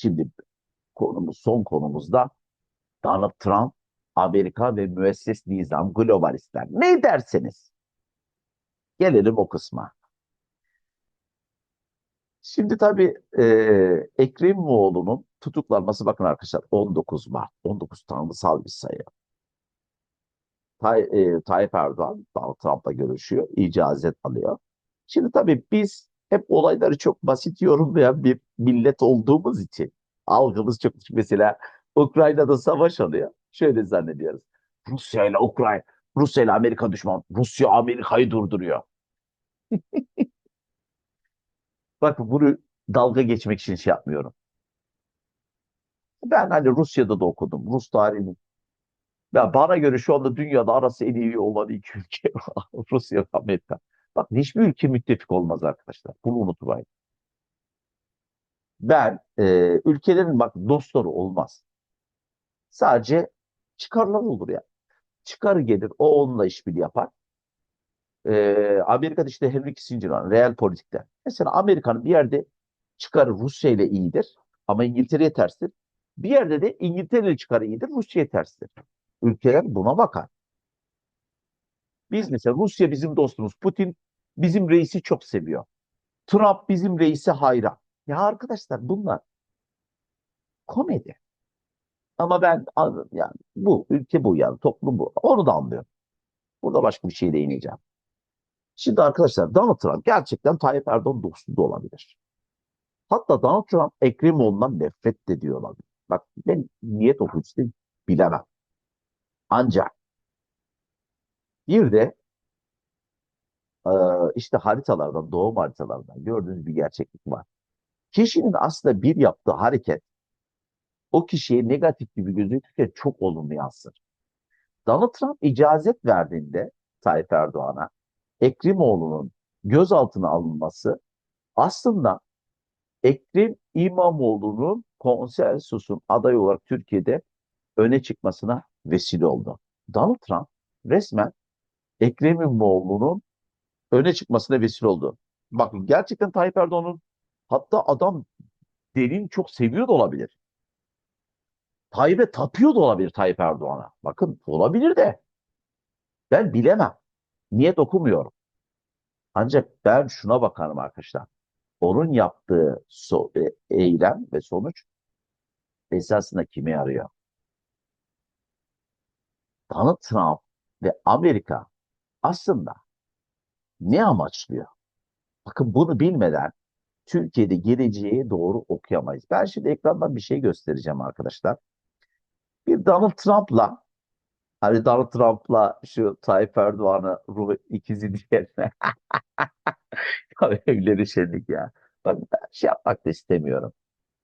Şimdi konumuz son konumuzda Donald Trump, Amerika ve müesses nizam globalistler. Ne derseniz. Gelelim o kısma. Şimdi tabii e, Ekrem İmamoğlu'nun tutuklanması bakın arkadaşlar 19 Mart. 19 tanrısal bir sayı. Tay, e, Tayyip Erdoğan Donald Trump'la görüşüyor. icazet alıyor. Şimdi tabii biz hep olayları çok basit yorumlayan bir millet olduğumuz için algımız çok. Mesela Ukrayna'da savaş oluyor. Şöyle zannediyoruz. Rusya ile Ukrayna, Rusya ile Amerika düşman. Rusya Amerika'yı durduruyor. Bakın bunu dalga geçmek için şey yapmıyorum. Ben hani Rusya'da da okudum. Rus tarihini. Ya bana göre şu anda dünyada arası en iyi olan iki ülke Rusya ve Amerika. Bak hiçbir ülke müttefik olmaz arkadaşlar. Bunu unutmayın. Ben e, ülkelerin bak dostları olmaz. Sadece çıkarlar olur ya. Çıkarı gelir o onunla işbirliği yapar. E, Amerika'da işte Henry Kissinger var. Real politikte. Mesela Amerika'nın bir yerde çıkarı Rusya ile iyidir ama İngiltere'ye terstir. Bir yerde de İngiltere çıkarı iyidir, Rusya'ya terstir. Ülkeler buna bakar. Biz mesela Rusya bizim dostumuz. Putin bizim reisi çok seviyor. Trump bizim reisi hayran. Ya arkadaşlar bunlar komedi. Ama ben yani bu ülke bu yani toplum bu. Onu da anlıyorum. Burada başka bir şey değineceğim. Şimdi arkadaşlar Donald Trump gerçekten Tayyip Erdoğan dostu da olabilir. Hatta Donald Trump Ekrem İmamoğlu'ndan nefret de ediyor olabilir. Bak ben niyet okuyucusu bilemem. Ancak bir de işte haritalardan, doğum haritalardan gördüğünüz bir gerçeklik var. Kişinin aslında bir yaptığı hareket o kişiye negatif gibi gözükürken çok olumlu yansır. Donald Trump icazet verdiğinde Tayyip Erdoğan'a Ekrimoğlu'nun gözaltına alınması aslında Ekrem İmamoğlu'nun konsensusun aday olarak Türkiye'de öne çıkmasına vesile oldu. Donald Trump resmen Ekrem İmamoğlu'nun öne çıkmasına vesile oldu. Bakın gerçekten Tayyip Erdoğan'ın hatta adam derin çok seviyor da olabilir. Tayyip'e tapıyor da olabilir Tayyip Erdoğan'a. Bakın olabilir de. Ben bilemem. Niyet okumuyorum. Ancak ben şuna bakarım arkadaşlar. Onun yaptığı so e, eylem ve sonuç esasında kimi arıyor? Donald Trump ve Amerika aslında ne amaçlıyor? Bakın bunu bilmeden Türkiye'de geleceğe doğru okuyamayız. Ben şimdi ekrandan bir şey göstereceğim arkadaşlar. Bir Donald Trump'la hani Donald Trump'la şu Tayyip Erdoğan'ı ruh ikizi diğerine evleri şenlik ya. Bak ben şey yapmak da istemiyorum.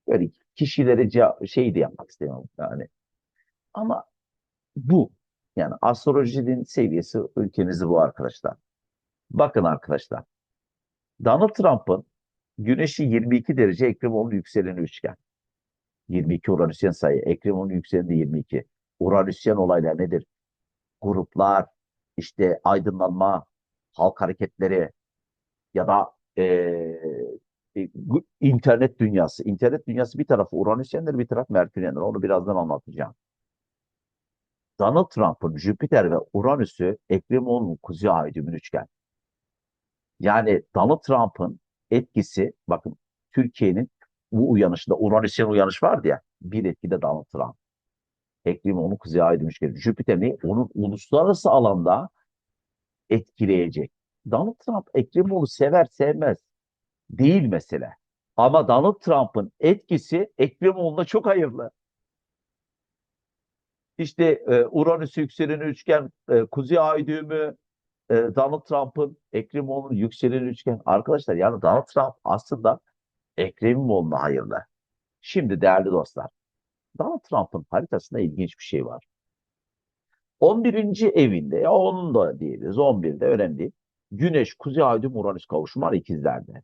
Böyle kişilere şey de yapmak istemiyorum yani. Ama bu yani astrolojinin seviyesi ülkemizi bu arkadaşlar. Bakın arkadaşlar. Donald Trump'ın Güneşi 22 derece Ekremoğlu yükseleni üçgen. 22 Uranüsyen sayı. Ekremoğlu yükseleni de 22. Uranüsyen olaylar nedir? Gruplar, işte aydınlanma, halk hareketleri ya da e, internet dünyası. İnternet dünyası bir tarafı Uranüsyenler bir taraf Merküryenler. Onu birazdan anlatacağım. Donald Trump'ın Jüpiter ve Uranüs'ü Ekremoğlu'nun kuzey ay üçgen. Yani Donald Trump'ın etkisi bakın Türkiye'nin bu uyanışında Uranüs'ün uyanış vardı ya bir etkide Donald Trump. Eklimi onu kuzey ay demiş ki Jüpiter ne? Onun uluslararası alanda etkileyecek. Donald Trump Ekrimoğlu sever sevmez değil mesele. Ama Donald Trump'ın etkisi Ekrimoğlu'na çok hayırlı. İşte e, Uranüs yükselen üçgen, e, kuzey ay düğümü, e, Donald Trump'ın Ekrem İmamoğlu'nun yükselen üçgen. Arkadaşlar yani Donald Trump aslında Ekrem İmamoğlu'na hayırlı. Şimdi değerli dostlar, Donald Trump'ın haritasında ilginç bir şey var. 11. evinde ya onun da diyebiliriz 11'de önemli değil. Güneş, Kuzey Ay düğüm Uranüs kavuşumu var ikizlerde.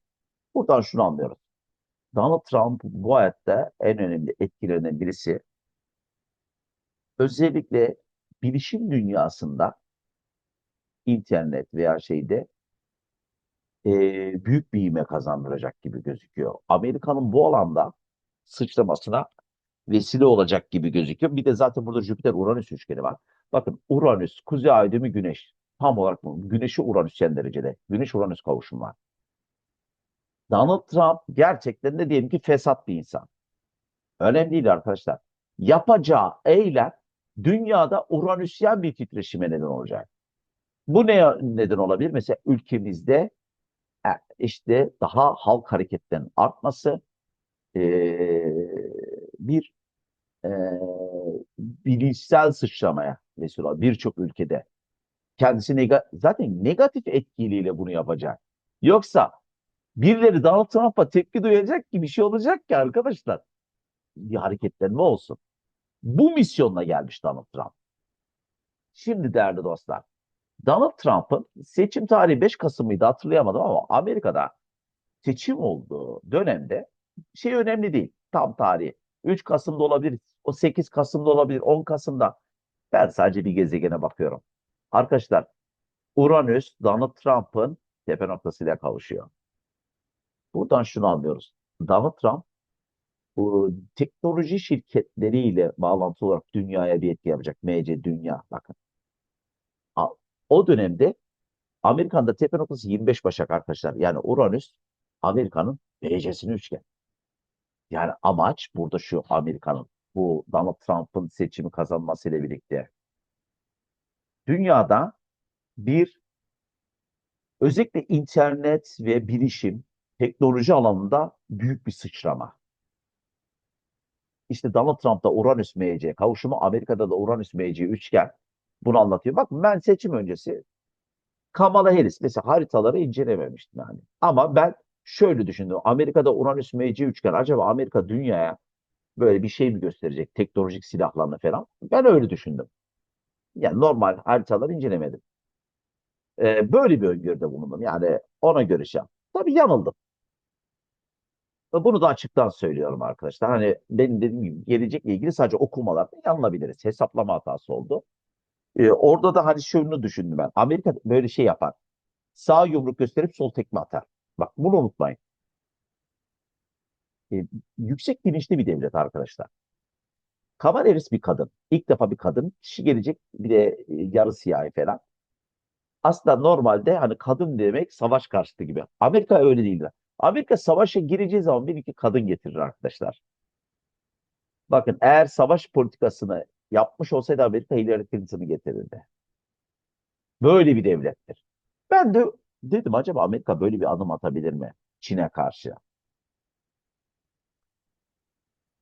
Buradan şunu anlıyoruz. Donald Trump bu hayatta en önemli etkilerinden birisi özellikle bilişim dünyasında internet veya şeyde e, büyük bir ivme kazandıracak gibi gözüküyor. Amerika'nın bu alanda sıçramasına vesile olacak gibi gözüküyor. Bir de zaten burada Jüpiter-Uranüs üçgeni var. Bakın Uranüs, Kuzey Ay düğümü Güneş. Tam olarak bu. Güneşi Uranüsyen derecede. Güneş-Uranüs kavuşumu var. Donald Trump gerçekten de diyelim ki fesat bir insan. Önemli değil arkadaşlar. Yapacağı eylem dünyada Uranüsyen bir titreşime neden olacak. Bu ne neden olabilir? Mesela ülkemizde e, işte daha halk hareketlerinin artması, e, bir e, bilinçsel sıçramaya mesela birçok ülkede kendisi nega zaten negatif etkiliyle bunu yapacak. Yoksa birileri Donald Trump'a tepki duyacak ki bir şey olacak ki arkadaşlar. Bir hareketlenme olsun. Bu misyonla gelmiş Donald Trump. Şimdi değerli dostlar, Donald Trump'ın seçim tarihi 5 Kasım mıydı hatırlayamadım ama Amerika'da seçim olduğu dönemde şey önemli değil. Tam tarihi. 3 Kasım'da olabilir, o 8 Kasım'da olabilir, 10 Kasım'da. Ben sadece bir gezegene bakıyorum. Arkadaşlar, Uranüs Donald Trump'ın tepe noktasıyla kavuşuyor. Buradan şunu anlıyoruz. Donald Trump bu teknoloji şirketleriyle bağlantılı olarak dünyaya bir etki yapacak. MC Dünya bakın. O dönemde Amerika'da tepe noktası 25 Başak arkadaşlar. Yani Uranüs Amerika'nın BC'sini üçgen. Yani amaç burada şu Amerika'nın bu Donald Trump'ın seçimi kazanmasıyla birlikte dünyada bir özellikle internet ve bilişim teknoloji alanında büyük bir sıçrama. İşte Donald Trump'ta Uranüs MC kavuşumu, Amerika'da da Uranüs MC üçgen bunu anlatıyor. Bak ben seçim öncesi Kamala Harris mesela haritaları incelememiştim yani. Ama ben şöyle düşündüm. Amerika'da Uranüs MC üçgen acaba Amerika dünyaya böyle bir şey mi gösterecek? Teknolojik silahlarını falan. Ben öyle düşündüm. Yani normal haritaları incelemedim. Ee, böyle bir öngörüde bulundum. Yani ona göre şey. Tabii yanıldım. Bunu da açıktan söylüyorum arkadaşlar. Hani benim dediğim gibi gelecekle ilgili sadece okumalarda yanılabiliriz. Hesaplama hatası oldu. Ee, orada da hani şunu düşündüm ben. Amerika böyle şey yapar. Sağ yumruk gösterip sol tekme atar. Bak bunu unutmayın. Ee, yüksek bilinçli bir devlet arkadaşlar. Kamala bir kadın. İlk defa bir kadın. Kişi gelecek bir de e, yarı siyahi falan. Aslında normalde hani kadın demek savaş karşıtı gibi. Amerika öyle değildir. Amerika savaşa gireceği zaman bir iki kadın getirir arkadaşlar. Bakın eğer savaş politikasını yapmış olsaydı Amerika Hillary Clinton'ı getirirdi. Böyle bir devlettir. Ben de dedim acaba Amerika böyle bir adım atabilir mi Çin'e karşı?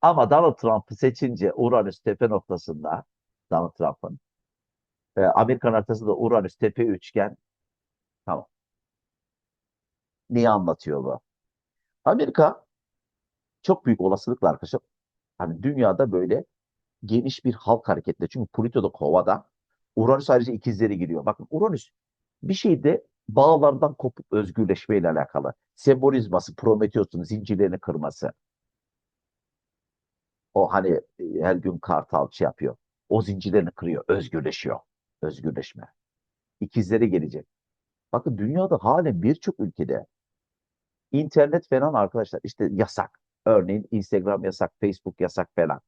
Ama Donald Trump'ı seçince Uranüs tepe noktasında Donald Trump'ın e, Amerikan haritasında Uranüs tepe üçgen tamam. Neyi anlatıyor bu? Amerika çok büyük olasılıkla arkadaşlar hani dünyada böyle geniş bir halk hareketle çünkü Plüto da kovada Uranüs ayrıca ikizleri giriyor. Bakın Uranüs bir şeyde bağlardan kopup özgürleşmeyle alakalı. Sembolizması, Prometheus'un zincirlerini kırması. O hani e, her gün kartal şey yapıyor. O zincirlerini kırıyor, özgürleşiyor. Özgürleşme. İkizleri gelecek. Bakın dünyada halen birçok ülkede internet falan arkadaşlar işte yasak. Örneğin Instagram yasak, Facebook yasak falan.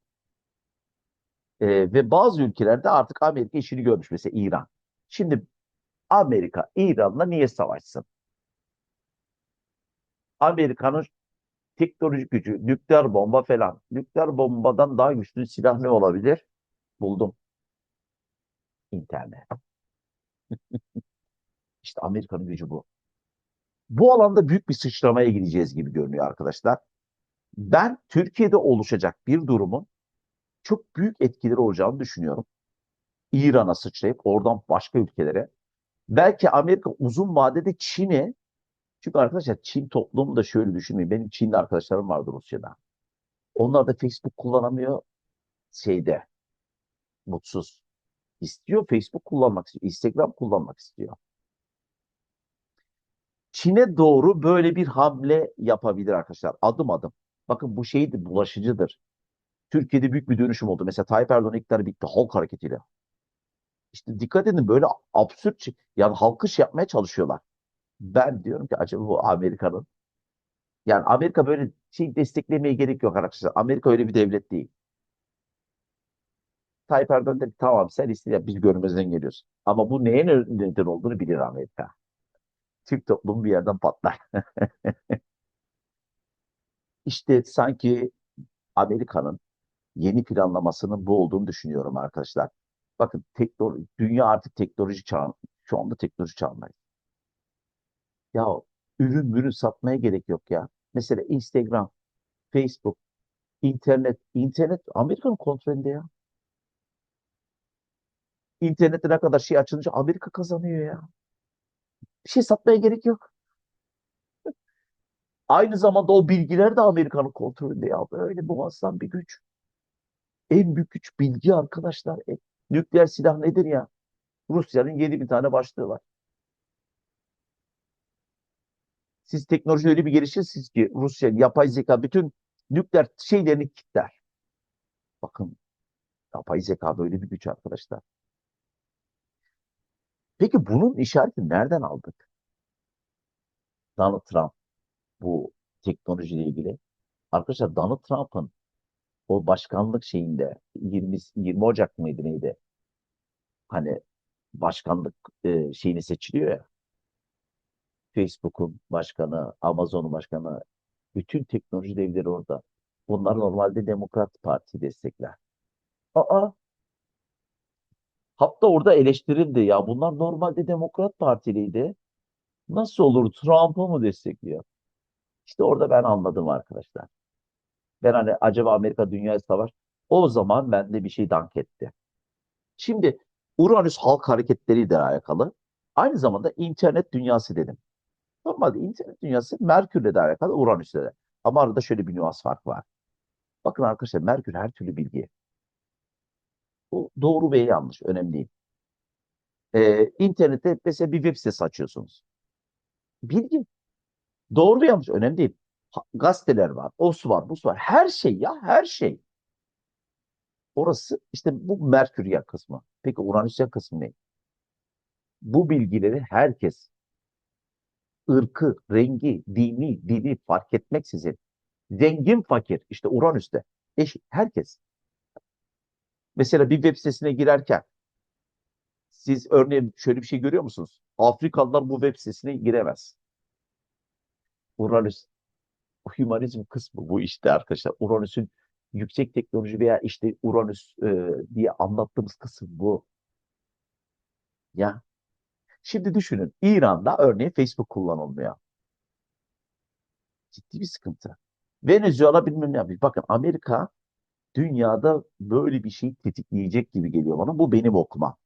Ee, ve bazı ülkelerde artık Amerika işini görmüş. Mesela İran. Şimdi Amerika İran'la niye savaşsın? Amerika'nın teknolojik gücü, nükleer bomba falan. Nükleer bombadan daha güçlü silah ne olabilir? Buldum. İnternet. İşte Amerika'nın gücü bu. Bu alanda büyük bir sıçramaya gideceğiz gibi görünüyor arkadaşlar. Ben Türkiye'de oluşacak bir durumun çok büyük etkileri olacağını düşünüyorum. İran'a sıçrayıp oradan başka ülkelere. Belki Amerika uzun vadede Çin'e çünkü arkadaşlar Çin toplumu da şöyle düşünmeyin. Benim Çinli arkadaşlarım vardı Rusya'da. Onlar da Facebook kullanamıyor şeyde mutsuz. İstiyor Facebook kullanmak istiyor. Instagram kullanmak istiyor. Çin'e doğru böyle bir hamle yapabilir arkadaşlar. Adım adım. Bakın bu şey bulaşıcıdır. Türkiye'de büyük bir dönüşüm oldu. Mesela Tayyip Erdoğan iktidarı bitti halk hareketiyle. İşte dikkat edin böyle absürt yani halkı şey yapmaya çalışıyorlar. Ben diyorum ki acaba bu Amerika'nın Yani Amerika böyle şey desteklemeye gerek yok arkadaşlar. Amerika öyle bir devlet değil. Tayyip Erdoğan dedi tamam sen iste yap, biz görmezden geliyoruz. Ama bu neye ne- neden olduğunu bilir Amerika. Türk toplumu bir yerden patlar. İşte sanki Amerika'nın yeni planlamasının bu olduğunu düşünüyorum arkadaşlar. Bakın teknoloji, dünya artık teknoloji çağı. Şu anda teknoloji çağındayız. Ya ürün ürün satmaya gerek yok ya. Mesela Instagram, Facebook, internet. internet Amerika'nın kontrolünde ya. İnternette ne kadar şey açılınca Amerika kazanıyor ya. Bir şey satmaya gerek yok. Aynı zamanda o bilgiler de Amerika'nın kontrolünde ya. Böyle muazzam bir güç. En büyük güç bilgi arkadaşlar. E, nükleer silah nedir ya? Rusya'nın 7 bin tane başlığı var. Siz teknoloji öyle bir gelişirsiniz ki Rusya yapay zeka bütün nükleer şeylerini kilitler. Bakın yapay zeka böyle bir güç arkadaşlar. Peki bunun işaretini nereden aldık? Donald Trump bu teknolojiyle ilgili. Arkadaşlar Donald Trump'ın o başkanlık şeyinde 20, 20 Ocak mıydı neydi? Hani başkanlık e, şeyini seçiliyor ya. Facebook'un başkanı, Amazon'un başkanı, bütün teknoloji devleri orada. Bunlar normalde Demokrat Parti destekler. Aa, hatta orada eleştirildi ya bunlar normalde Demokrat Partiliydi. Nasıl olur Trump'ı mı destekliyor? İşte orada ben anladım arkadaşlar. Ben hani acaba Amerika Dünya Savaş o zaman bende bir şey dank etti. Şimdi Uranüs halk hareketleriyle alakalı. Aynı zamanda internet dünyası dedim. Normalde internet dünyası Merkür'le de alakalı, Uranüs'le de. Ama arada şöyle bir nüans fark var. Bakın arkadaşlar Merkür her türlü bilgi. Bu doğru ve yanlış, önemli değil. Ee, internette mesela bir web sitesi açıyorsunuz. Bilgi. Doğru ve yanlış, önemli değil. Gazeteler var, o su var, bu su var. Her şey ya, her şey. Orası işte bu Merkürya kısmı. Peki Uranüsya kısmı ne? Bu bilgileri herkes ırkı, rengi, dini, dili fark etmeksizin zengin fakir işte Uranüs'te eşit herkes. Mesela bir web sitesine girerken siz örneğin şöyle bir şey görüyor musunuz? Afrikalılar bu web sitesine giremez. Uranüs hümanizm kısmı bu işte arkadaşlar. Uranüs'ün yüksek teknoloji veya işte Uranüs e, diye anlattığımız kısım bu. Ya şimdi düşünün İran'da örneğin Facebook kullanılmıyor. Ciddi bir sıkıntı. Venezuela bilmem ne yapıyor. Bakın Amerika dünyada böyle bir şey tetikleyecek gibi geliyor bana. Bu benim okumam.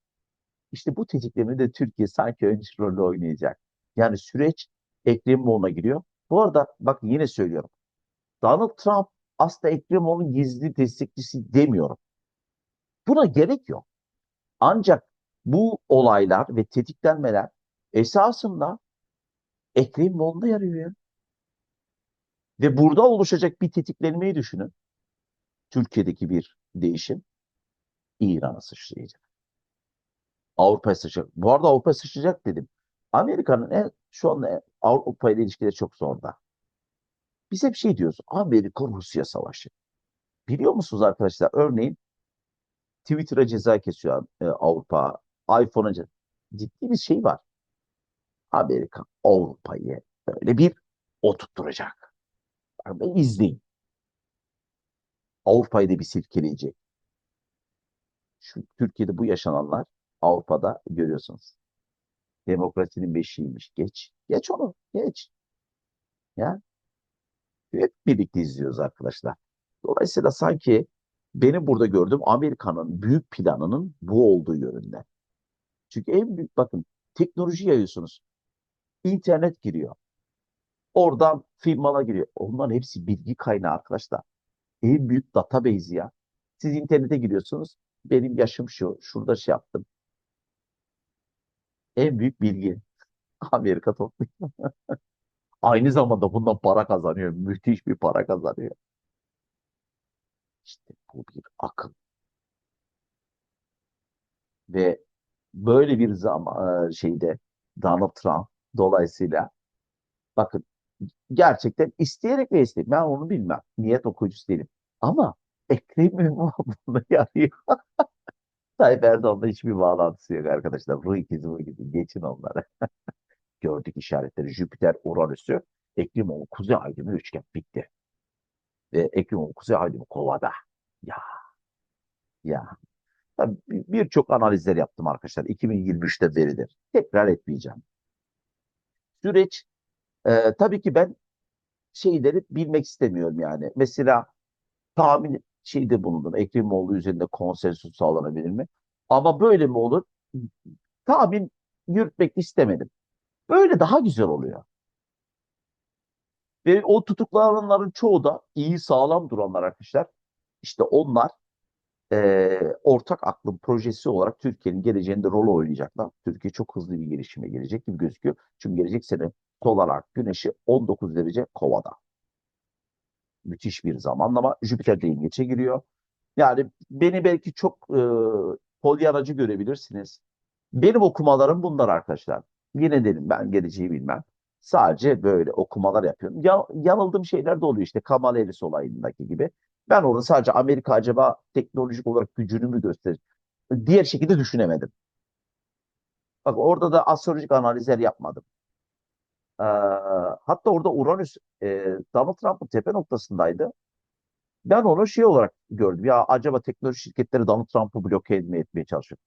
İşte bu tetiklemede de Türkiye sanki öncü rolü oynayacak. Yani süreç Ekrem İmamoğlu'na giriyor. Bu arada bak yine söylüyorum. Donald Trump aslında Ekrem İmamoğlu'nun gizli destekçisi demiyorum. Buna gerek yok. Ancak bu olaylar ve tetiklenmeler esasında Ekrem İmamoğlu'na yarıyor ya. Ve burada oluşacak bir tetiklenmeyi düşünün. Türkiye'deki bir değişim İran'a sıçrayacak. Avrupa'ya sıçrayacak. Bu arada Avrupa'ya sıçrayacak dedim. Amerika'nın şu anda Avrupa ile ilişkileri çok zorda. Biz hep şey diyoruz. Amerika-Rusya savaşı. Biliyor musunuz arkadaşlar? Örneğin Twitter'a ceza kesiyor e, Avrupa. iPhone'a ce- ciddi bir şey var. Amerika Avrupa'yı böyle bir oturtturacak. Yani izleyin. Avrupa'yı da bir silkeleyecek. Şu Türkiye'de bu yaşananlar Avrupa'da görüyorsunuz. Demokrasinin beşiğiymiş. Geç. Geç onu. Geç. Ya. Hep birlikte izliyoruz arkadaşlar. Dolayısıyla sanki benim burada gördüğüm Amerika'nın büyük planının bu olduğu yönünde. Çünkü en büyük bakın teknoloji yayıyorsunuz. İnternet giriyor. Oradan firmalar giriyor. Onların hepsi bilgi kaynağı arkadaşlar. En büyük database ya. Siz internete giriyorsunuz. Benim yaşım şu. Şurada şey yaptım. En büyük bilgi. Amerika topluyor. Aynı zamanda bundan para kazanıyor. Müthiş bir para kazanıyor. İşte bu bir akıl. Ve böyle bir zaman şeyde Donald Trump dolayısıyla bakın gerçekten isteyerek ve isteyerek ben onu bilmem. Niyet okuyucusu değilim. Ama Ekrem İmamoğlu'na yarıyor. Tayyip Erdoğan'la hiçbir bağlantısı yok arkadaşlar. Ruh ikizi bu ikizi. Geçin onları. Gördük işaretleri. Jüpiter, Uranüs'ü. Ekrem İmamoğlu Kuzey Aydın'ı üçgen. Bitti. Ve Ekrem İmamoğlu Kuzey Aydın'ı kovada. Ya. Ya. Birçok analizler yaptım arkadaşlar. 2023'te beridir. Tekrar etmeyeceğim. Süreç e, tabii ki ben şeyleri bilmek istemiyorum yani. Mesela tahmin şeyde bulundum. Ekrem İmamoğlu üzerinde konsensüs sağlanabilir mi? Ama böyle mi olur? Tahmin yürütmek istemedim. Böyle daha güzel oluyor. Ve o tutuklananların çoğu da iyi sağlam duranlar arkadaşlar. İşte onlar eee, ortak aklın projesi olarak Türkiye'nin geleceğinde rol oynayacaklar. Türkiye çok hızlı bir gelişime gelecek gibi gözüküyor. Çünkü gelecek sene solar ark güneşi 19 derece kovada. Müthiş bir zamanlama. Jüpiter de yengeçe giriyor. Yani beni belki çok e, polyanacı görebilirsiniz. Benim okumalarım bunlar arkadaşlar. Yine dedim ben geleceği bilmem. Sadece böyle okumalar yapıyorum. Ya, yanıldığım şeyler de oluyor işte Kamal Harris olayındaki gibi. Ben onu sadece Amerika acaba teknolojik olarak gücünü mü gösterir? Diğer şekilde düşünemedim. Bak orada da astrolojik analizler yapmadım. Ee, hatta orada Uranüs e, Donald Trump'ın tepe noktasındaydı. Ben onu şey olarak gördüm. Ya acaba teknoloji şirketleri Donald Trump'ı bloke etmeye, etmeye çalışıyor.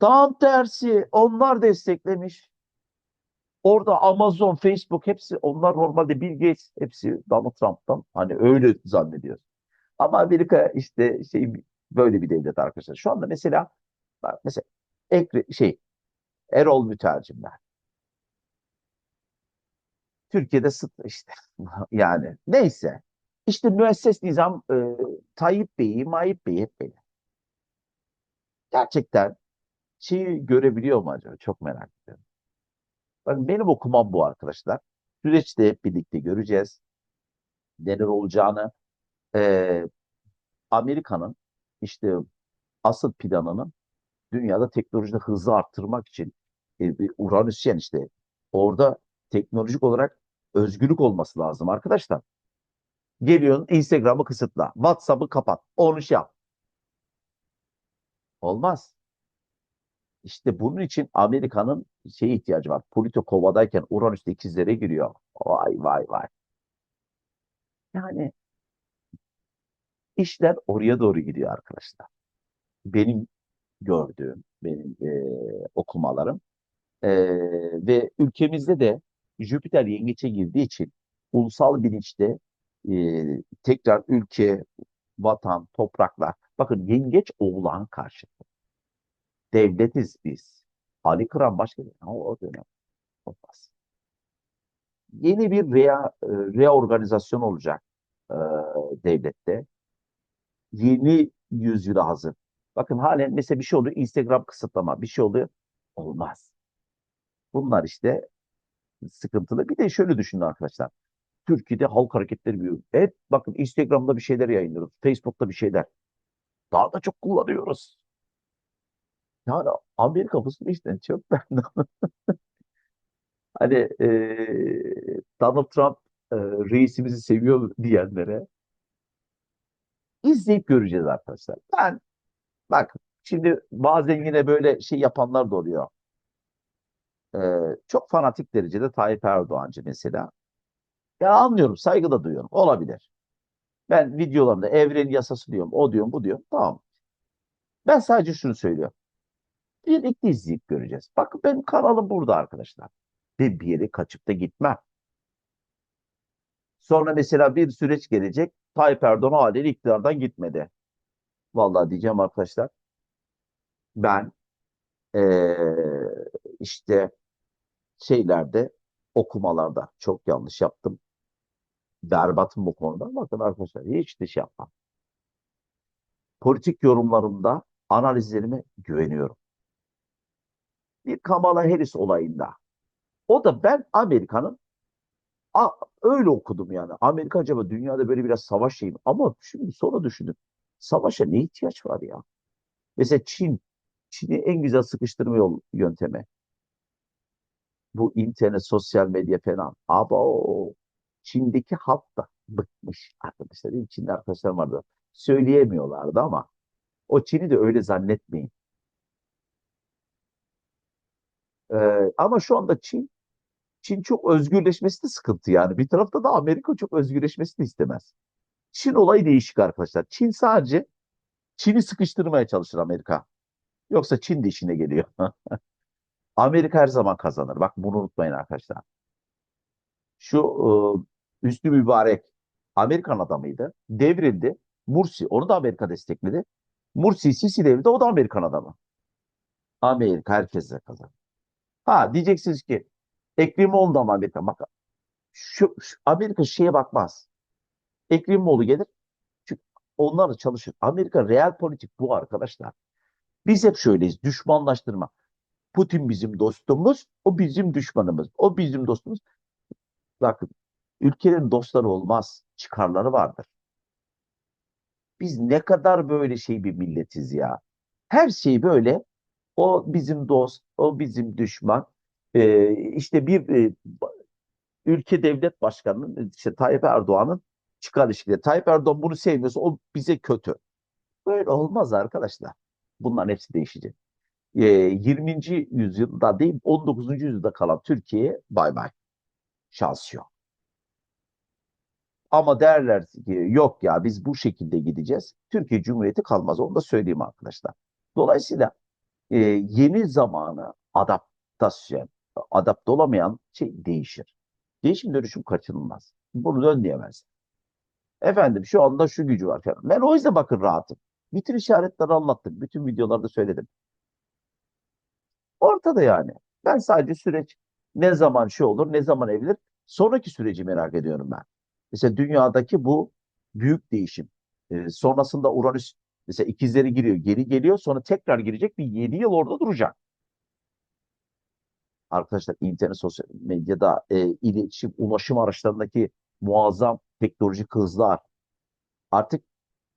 Tam tersi onlar desteklemiş. Orada Amazon, Facebook hepsi onlar normalde Bill Gates hepsi Donald Trump'tan hani öyle zannediyor. Ama Amerika işte şey böyle bir devlet arkadaşlar. Şu anda mesela mesela şey Erol Mütercimler. Türkiye'de sıt işte yani neyse. İşte müesses nizam e, Tayyip Bey'i, Mayip Bey'i hep böyle. Gerçekten şeyi görebiliyor mu acaba? Çok merak ediyorum. Bakın benim okumam bu arkadaşlar. Süreçte hep birlikte göreceğiz. Neler olacağını. Ee, Amerika'nın işte asıl planının dünyada teknolojide hızı arttırmak için e, Uranüsyen işte orada teknolojik olarak özgürlük olması lazım arkadaşlar. Geliyorsun Instagram'ı kısıtla. WhatsApp'ı kapat. Onu şey yap. Olmaz. İşte bunun için Amerika'nın şeye ihtiyacı var. Plüto kovadayken Uranüs de ikizlere giriyor. Vay vay vay. Yani işler oraya doğru gidiyor arkadaşlar. Benim gördüğüm, benim eee, okumalarım. Eee, ve ülkemizde de Jüpiter yengeçe girdiği için ulusal bilinçte eee, tekrar ülke, vatan, topraklar. Bakın yengeç oğlan karşı. Devletiz biz. Ali Kıran başka bir o, o dönem olmaz. Yeni bir rea, e, reorganizasyon olacak e, devlette. Yeni yüzyıla hazır. Bakın halen mesela bir şey oluyor Instagram kısıtlama bir şey oluyor olmaz. Bunlar işte sıkıntılı. Bir de şöyle düşünün arkadaşlar. Türkiye'de halk hareketleri büyüyor. Hep bakın Instagram'da bir şeyler yayınlıyoruz. Facebook'ta bir şeyler. Daha da çok kullanıyoruz. Yani Amerika bu işten çok ben Hani eee, Donald Trump eee, reisimizi seviyor diyenlere izleyip göreceğiz arkadaşlar. Ben bak şimdi bazen yine böyle şey yapanlar da oluyor. Eee, çok fanatik derecede Tayyip Erdoğancı mesela. Ya anlıyorum, saygı da duyuyorum. Olabilir. Ben videolarımda evren yasası diyorum, o diyorum, bu diyorum. Tamam. Ben sadece şunu söylüyorum. Birlikte izleyip göreceğiz. Bakın benim kanalım burada arkadaşlar. Ve bir yere kaçıp da gitmem. Sonra mesela bir süreç gelecek. Tayyip Erdoğan haliyle iktidardan gitmedi. Vallahi diyeceğim arkadaşlar. Ben eee, işte şeylerde okumalarda çok yanlış yaptım. Berbatım bu konuda. Bakın arkadaşlar hiç de şey yapmam. Politik yorumlarımda analizlerime güveniyorum. Bir Kamala Harris olayında. O da ben Amerika'nın öyle okudum yani. Amerika acaba dünyada böyle biraz savaş şeyi mi? Ama şimdi sonra düşündüm. Savaşa ne ihtiyaç var ya? Mesela Çin. Çin'i en güzel sıkıştırma yol yöntemi. Bu internet, sosyal medya falan. Ama o Çin'deki halk da bıkmış arkadaşlar. Benim Çin'de arkadaşlarım vardı. Söyleyemiyorlardı ama o Çin'i de öyle zannetmeyin. Ee, ama şu anda Çin Çin çok özgürleşmesi de sıkıntı yani. Bir tarafta da Amerika çok özgürleşmesini istemez. Çin olayı değişik arkadaşlar. Çin sadece Çin'i sıkıştırmaya çalışır Amerika. Yoksa Çin de işine geliyor. Amerika her zaman kazanır. Bak bunu unutmayın arkadaşlar. Şu e, Hüsnü Mübarek Amerikan adamıydı. Devrildi. Mursi onu da Amerika destekledi. Mursi Sisi devrildi o da Amerikan adamı. Amerika herkese kazanır. Ha diyeceksiniz ki Ekrem İmamoğlu da mı Amerika? Bak şu, şu Amerika şeye bakmaz. Ekrem İmamoğlu gelir. Çünkü onlar da çalışır. Amerika real politik bu arkadaşlar. Biz hep şöyleyiz. Düşmanlaştırma. Putin bizim dostumuz, o bizim düşmanımız. O bizim dostumuz. Bakın, ülkenin dostları olmaz, çıkarları vardır. Biz ne kadar böyle şey bir milletiz ya. Her şey böyle. O bizim dost, o bizim düşman. Ee, işte bir e, ülke devlet başkanının, işte Tayyip Erdoğan'ın çıkar ilişkileri. Tayyip Erdoğan bunu sevmiyorsa o bize kötü. Böyle olmaz arkadaşlar. Bunların hepsi değişecek. Ee, 20. yüzyılda değil 19. yüzyılda kalan Türkiye bay bay. Şans yok. Ama derler ki yok ya biz bu şekilde gideceğiz. Türkiye Cumhuriyeti kalmaz. Onu da söyleyeyim arkadaşlar. Dolayısıyla e, yeni zamana adaptasyon, adapte olamayan şey değişir. Değişim dönüşüm kaçınılmaz. Bunu önleyemez. Efendim şu anda şu gücü var. Ben o yüzden bakın rahatım. Bütün işaretleri anlattık. Bütün videolarda söyledim. Ortada yani. Ben sadece süreç ne zaman şey olur, ne zaman evlenir. Sonraki süreci merak ediyorum ben. Mesela dünyadaki bu büyük değişim. Ee, sonrasında Uranüs mesela ikizleri giriyor, geri geliyor, sonra tekrar girecek bir 7 yıl orada duracak. Arkadaşlar internet, sosyal medyada, e, iletişim, ulaşım araçlarındaki muazzam teknolojik hızlar. Artık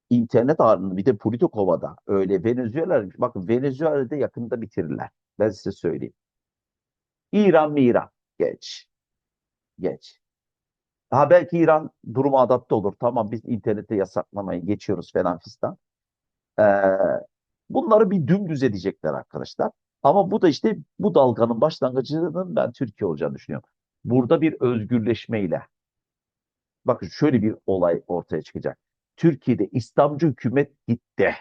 internet ağırlığını bir de Politikova'da öyle Venezuela, bakın Venezuela'da yakında bitirirler. Ben size söyleyeyim. İran mı İran? Geç. Geç. Ha belki İran duruma adapte olur. Tamam biz internette yasaklamayı geçiyoruz falan fistan. Ee, bunları bir dümdüz edecekler arkadaşlar. Ama bu da işte bu dalganın başlangıcının ben Türkiye olacağını düşünüyorum. Burada bir özgürleşmeyle. Bakın şöyle bir olay ortaya çıkacak. Türkiye'de İslamcı hükümet gitti.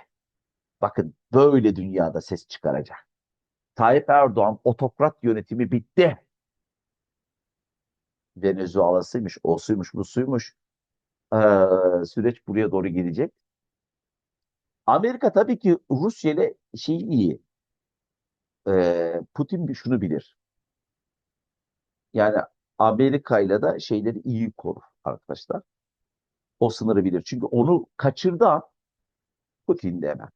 Bakın böyle dünyada ses çıkaracak. Tayyip Erdoğan otokrat yönetimi bitti. Venezuela'sıymış, o suymuş, bu suymuş. Ee, süreç buraya doğru gidecek. Amerika tabii ki Rusya ile şey iyi. Ee, Putin şunu bilir. Yani Amerika ile de şeyleri iyi korur arkadaşlar. O sınırı bilir. Çünkü onu kaçırdı Putin de hemen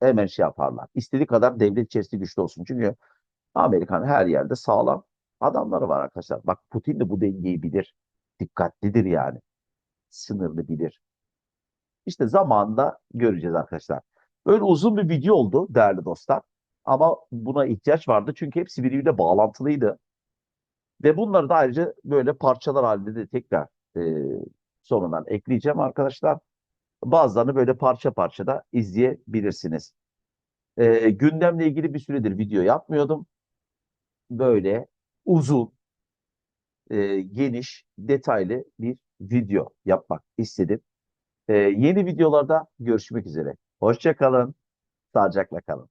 hemen şey yaparlar. İstediği kadar devlet içerisinde güçlü olsun. Çünkü Amerikan her yerde sağlam adamları var arkadaşlar. Bak Putin de bu dengeyi bilir. Dikkatlidir yani. Sınırlı bilir. İşte zamanında göreceğiz arkadaşlar. Böyle uzun bir video oldu değerli dostlar. Ama buna ihtiyaç vardı. Çünkü hepsi birbiriyle bağlantılıydı. Ve bunları da ayrıca böyle parçalar halinde de tekrar e, sonundan ekleyeceğim arkadaşlar. Bazılarını böyle parça parça da izleyebilirsiniz. E, gündemle ilgili bir süredir video yapmıyordum. Böyle uzun, e, geniş, detaylı bir video yapmak istedim. E, yeni videolarda görüşmek üzere. Hoşçakalın, sağlıcakla kalın.